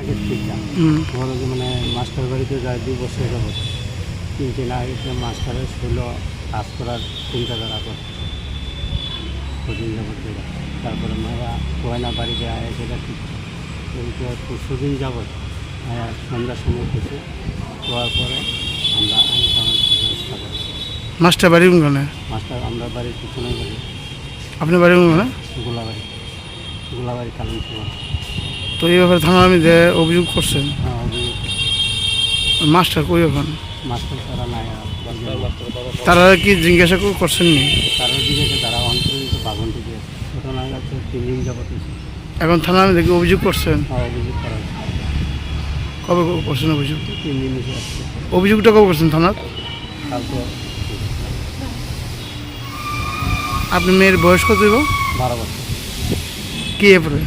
আগের থেকে। ধরো যে মানে মাস্টার বাড়িতে যায় দুই বছর যাবত। তিন দিন আগে যে মাস্টারের ছিল কাজ করার চিন্তাধারা করে। কদিন যাবত তারপরে মারা গয়না বাড়িতে আয় সেটা ঠিক। কিন্তু পরশু দিন যাবত সন্ধ্যার সময় কিছু হওয়ার পরে আমরা আইন ব্যবস্থা করি। মাস্টার বাড়ি কোনখানে? মাস্টার আমরা বাড়ির পিছনে বাড়ি। আপনার বাড়ি কোনখানে? গোলাবাড়ি। গোলাবাড়ি কালন তো এই ব্যাপারে থানা আমি অভিযোগ করছেন হ্যাঁ মাস্টার কই এখন? মাস্টার তারা কি জিজ্ঞাসা করে করছেন নি? এখন থানা আমি দেখি অভিযোগ করছেন? হয়েছে। কবে করছেন অভিযোগ? তিন দিন অভিযোগটা কবে করছেন থানার? আপনি মেয়ের বয়স কত বারো বছর। কি এরপরে